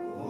오.